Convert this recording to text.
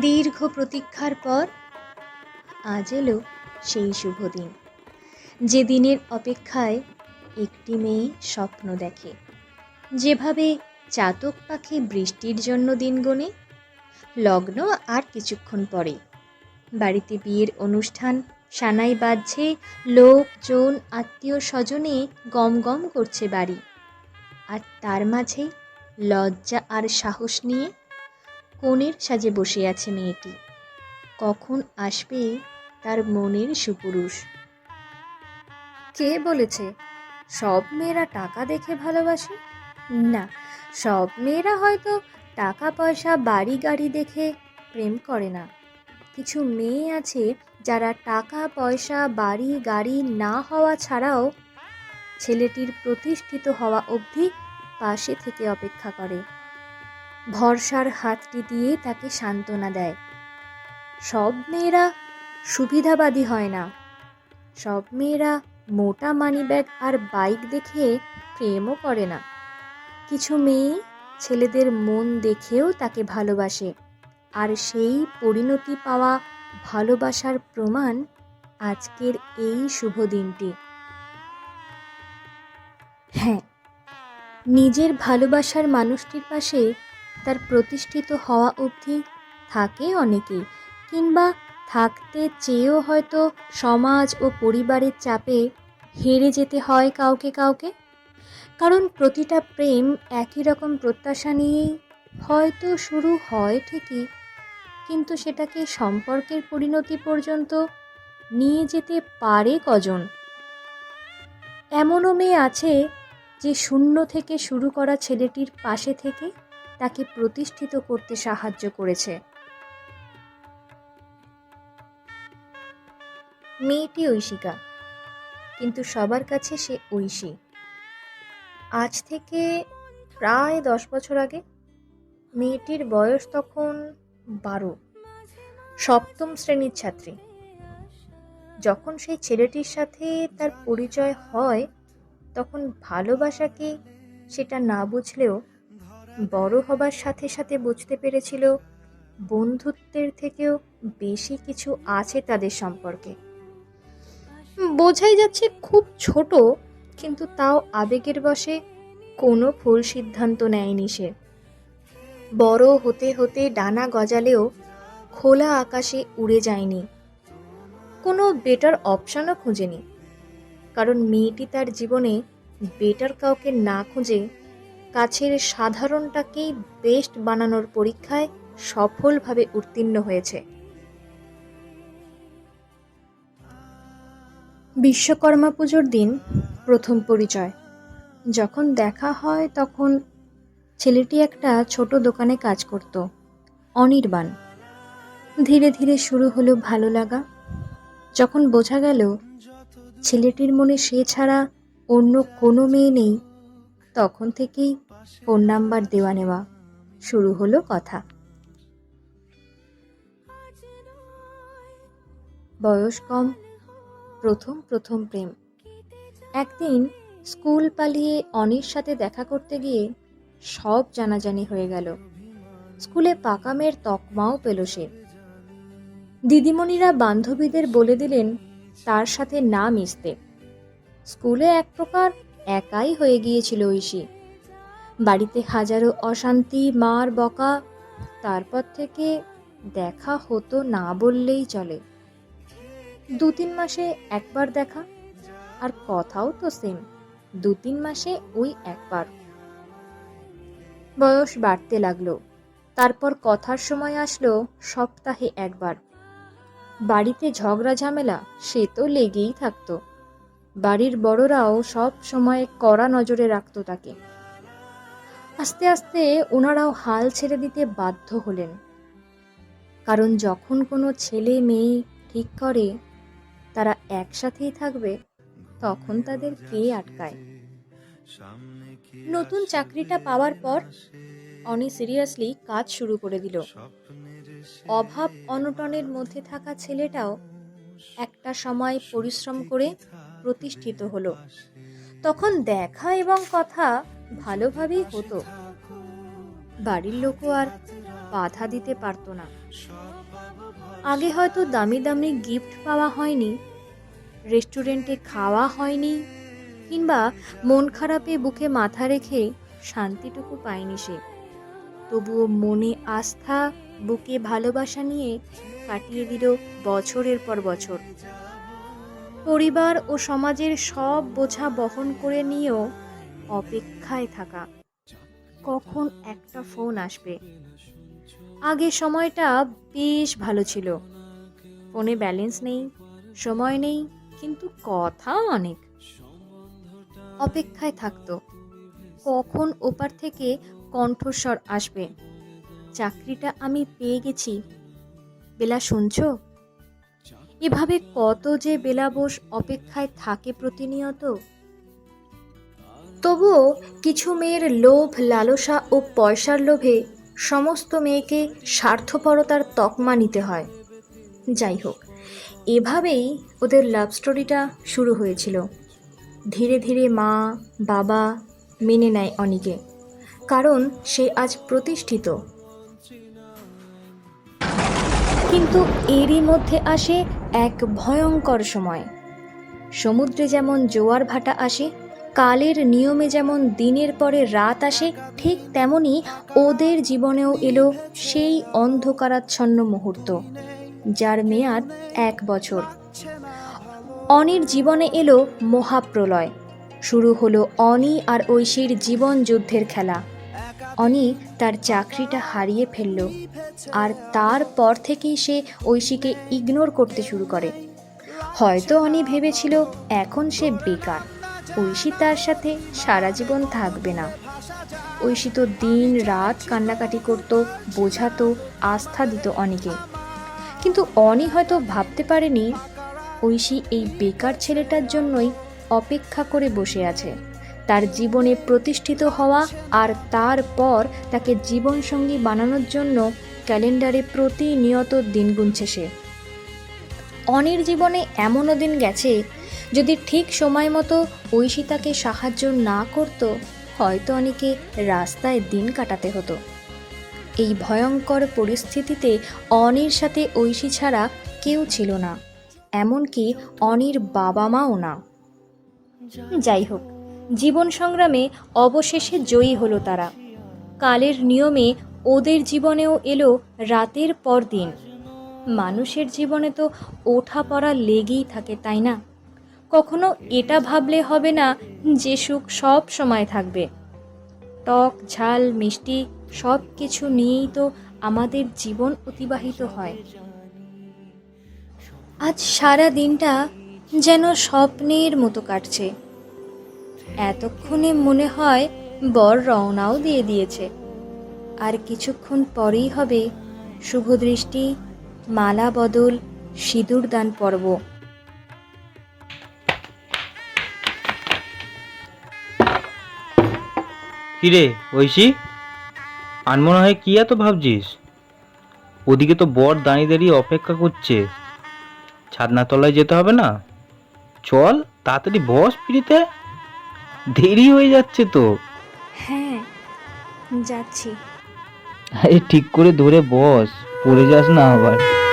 দীর্ঘ প্রতীক্ষার পর আজ এলো সেই শুভ দিন। যে দিনের অপেক্ষায় একটি মেয়ে স্বপ্ন দেখে। যেভাবে চাতক পাখি বৃষ্টির জন্য দিন গোনে, লগ্ন আর কিছুক্ষণ পরে। বাড়িতে বিয়ের অনুষ্ঠান সানাই বাজছে লোকজন আত্মীয় স্বজনে গম গম করছে বাড়ি। আর তার মাঝে লজ্জা আর সাহস নিয়ে কোণের সাজে বসে আছে মেয়েটি। কখন আসবে তার মনের সুপুরুষ। কে বলেছে? সব মেয়েরা টাকা দেখে ভালোবাসে? না, সব মেয়েরা হয়তো টাকা পয়সা বাড়ি গাড়ি দেখে প্রেম করে না। কিছু মেয়ে আছে যারা টাকা, পয়সা, বাড়ি, গাড়ি না হওয়া ছাড়াও ছেলেটির প্রতিষ্ঠিত হওয়া অবধি পাশে থেকে অপেক্ষা করে। ভরসার হাতটি দিয়ে তাকে সান্ত্বনা দেয়। সব মেয়েরা সুবিধাবাদী হয় না। সব মেয়েরা মোটা মানিব্যাগ আর বাইক দেখে প্রেমও করে না। কিছু মেয়ে ছেলেদের মন দেখেও তাকে ভালোবাসে। আর সেই পরিণতি পাওয়া ভালোবাসার প্রমাণ আজকের এই শুভ দিনটি। হ্যাঁ নিজের ভালোবাসার মানুষটির পাশে তার প্রতিষ্ঠিত হওয়া অবধি থাকে অনেকে কিংবা থাকতে চেয়েও হয়তো সমাজ ও পরিবারের চাপে হেরে যেতে হয় কাউকে কাউকে। কারণ প্রতিটা প্রেম একই রকম প্রত্যাশা নিয়েই হয়তো শুরু হয় ঠিকই কিন্তু সেটাকে সম্পর্কের পরিণতি পর্যন্ত নিয়ে যেতে পারে কজন? এমনও মেয়ে আছে যে শূন্য থেকে শুরু করা ছেলেটির পাশে থেকে তাকে প্রতিষ্ঠিত করতে সাহায্য করেছে। মেয়েটি ঐশিকা, কিন্তু সবার কাছে সে ঐশী। আজ থেকে প্রায় দশ বছর আগে মেয়েটির বয়স তখন বারো। সপ্তম শ্রেণির ছাত্রী। যখন সেই ছেলেটির সাথে তার পরিচয় হয়, তখন ভালোবাসা কি সেটা না বুঝলেও বড় হবার সাথে সাথে বুঝতে পেরেছিল বন্ধুত্বের থেকেও বেশি কিছু আছে তাদের সম্পর্কে। বোঝাই যাচ্ছে খুব ছোট, কিন্তু তাও আবেগের বশে কোনো ভুল সিদ্ধান্ত নেয়নি সে। বড় হতে হতে ডানা গজালেও খোলা আকাশে উড়ে যায়নি। কোনো বেটার অপশানও খুঁজেনি। কারণ মেয়েটি তার জীবনে বেটার কাউকে না খুঁজে কাছের সাধারণটাকেই বেস্ট বানানোর পরীক্ষায় সফলভাবে উত্তীর্ণ হয়েছে। বিশ্বকর্মা পুজোর দিন প্রথম পরিচয়। যখন দেখা হয় তখন ছেলেটি একটা ছোট দোকানে কাজ করত। অনির্বাণ। ধীরে ধীরে শুরু হলো ভালো লাগা। যখন বোঝা গেল, ছেলেটির মনে সে ছাড়া অন্য কোনো মেয়ে নেই, তখন থেকেই ফোন নাম্বার দেওয়া নেওয়া শুরু হলো কথা। বয়স কম, প্রথম প্রথম প্রেম। একদিন স্কুল পালিয়ে অনির সাথে দেখা করতে গিয়ে সব জানাজানি হয়ে গেল। স্কুলে পাকা মেয়ের তকমাও পেল সে। দিদিমণিরা বান্ধবীদের বলে দিলেন, তার সাথে না মিশতে। স্কুলে এক প্রকার একাই হয়ে গিয়েছিল ঐশী। বাড়িতে হাজারো অশান্তি, মার বকা, তারপর থেকে দেখা হতো না বললেই চলে। দু তিন মাসে একবার দেখা, আর কথাও তো সেম দু তিন মাসে ওই একবার। বয়স বাড়তে লাগল, তারপর কথার সময় আসলো সপ্তাহে একবার। বাড়িতে ঝগড়া ঝামেলা, সে তো লেগেই থাকতো। বাড়ির বড়রাও সব সময় কড়া নজরে রাখত তাকে। আস্তে আস্তে ওনারাও হাল ছেড়ে দিতে বাধ্য হলেন। কারণ যখন কোনো ছেলে মেয়ে ঠিক করে, তারা একসাথেই থাকবে, তখন তাদের কে আটকায়? নতুন চাকরিটা পাওয়ার পর, অনি সিরিয়াসলি কাজ শুরু করে দিল। অভাব অনটনের মধ্যে থাকা ছেলেটাও একটা সময় পরিশ্রম করে প্রতিষ্ঠিত হলো। তখন দেখা এবং কথা ভালোভাবেই হতো। বাড়ির লোকও আর বাধা দিতে পারতো না। আগে হয়তো দামি দামি গিফট পাওয়া হয়নি, রেস্টুরেন্টে খাওয়া হয়নি, কিংবা মন খারাপে বুকে মাথা রেখে শান্তিটুকু পায়নি সে। তবুও মনে আস্থা বুকে ভালোবাসা নিয়ে কাটিয়ে দিল বছরের পর বছর। পরিবার ও সমাজের সব বোঝা বহন করে নিয়েও অপেক্ষায় থাকা। কখন একটা ফোন আসবে? আগে সময়টা বেশ ভালো ছিল। ফোনে ব্যালেন্স নেই, সময় নেই, কিন্তু কথা অনেক। অপেক্ষায় থাকতো। কখন ওপার থেকে কণ্ঠস্বর আসবে? চাকরিটা আমি পেয়ে গেছি। বেলা, শুনছো? এভাবে কত যে বেলা বোস অপেক্ষায় থাকে প্রতিনিয়ত। তবুও কিছু মেয়ের লোভ, লালসা ও পয়সার লোভে সমস্ত মেয়েকে স্বার্থপরতার তকমা নিতে হয়। যাই হোক, এভাবেই ওদের লাভ স্টোরিটা শুরু হয়েছিল। ধীরে ধীরে মা, বাবা মেনে নেয় অনেকে। কারণ সে আজ প্রতিষ্ঠিত। কিন্তু এরই মধ্যে আসে এক ভয়ঙ্কর সময়। সমুদ্রে যেমন জোয়ার ভাটা আসে, কালের নিয়মে যেমন দিনের পরে রাত আসে, ঠিক তেমনি ওদের জীবনেও এলো সেই অন্ধকারাচ্ছন্ন মুহূর্ত, যার মেয়াদ এক বছর। অনির জীবনে এলো মহাপ্রলয়, শুরু হলো অনি আর ঐশীর জীবন যুদ্ধের খেলা। অনি তার চাকরিটা হারিয়ে ফেলল আর তারপর থেকেই সে ঐশীকে ইগনোর করতে শুরু করে। হয়তো অনি ভেবেছিল এখন সে বেকার, ঐশী তার সাথে সারা জীবন থাকবে না। ঐশী তো দিন রাত কান্নাকাটি করত, বোঝাতো, আস্থা দিত অনিকে। কিন্তু অনি হয়তো ভাবতে পারেনি ঐশী এই বেকার ছেলেটার জন্যই অপেক্ষা করে বসে আছে। তার জীবনে প্রতিষ্ঠিত হওয়া আর তারপর তাকে জীবনসঙ্গী বানানোর জন্য ক্যালেন্ডারে প্রতিনিয়ত দিন গুনছে সে। অনির জীবনে এমনও দিন গেছে, যদি ঠিক সময় মতো ঐশী তাকে সাহায্য না করত, হয়তো অনেকে রাস্তায় দিন কাটাতে হতো। এই ভয়ঙ্কর পরিস্থিতিতে অনির সাথে ঐশী ছাড়া কেউ ছিল না, এমনকি অনির বাবা মাও না। যাই হোক জীবন সংগ্রামে অবশেষে জয়ী হলো তারা। কালের নিয়মে ওদের জীবনেও এলো রাতের পর দিন মানুষের জীবনে তো ওঠা পড়া লেগেই থাকে, তাই না? কখনো এটা ভাবলে হবে না যে সুখ সব সময় থাকবে। টক, ঝাল, মিষ্টি সব কিছু নিয়েই তো আমাদের জীবন অতিবাহিত হয়। আজ সারা দিনটা যেন স্বপ্নের মতো কাটছে। এতক্ষণে মনে হয় বর রওনাও দিয়ে দিয়েছে। আর কিছুক্ষণ পরেই হবে শুভদৃষ্টি, মালা বদল, সিঁদুর দান পর্ব। কিরে ঐশী? আনমনে হয় কি এত ভাবছিস? ওদিকে তো বর দাঁড়িয়ে দাঁড়িয়ে অপেক্ষা করছে। ছাদনাতলায় যেতে হবে না? চল, তাড়াতাড়ি বস ফিরিতে দেরি হয়ে যাচ্ছে তো। হ্যাঁ যাচ্ছি। আরে ঠিক করে ধরে বস পড়ে যাস না আবার।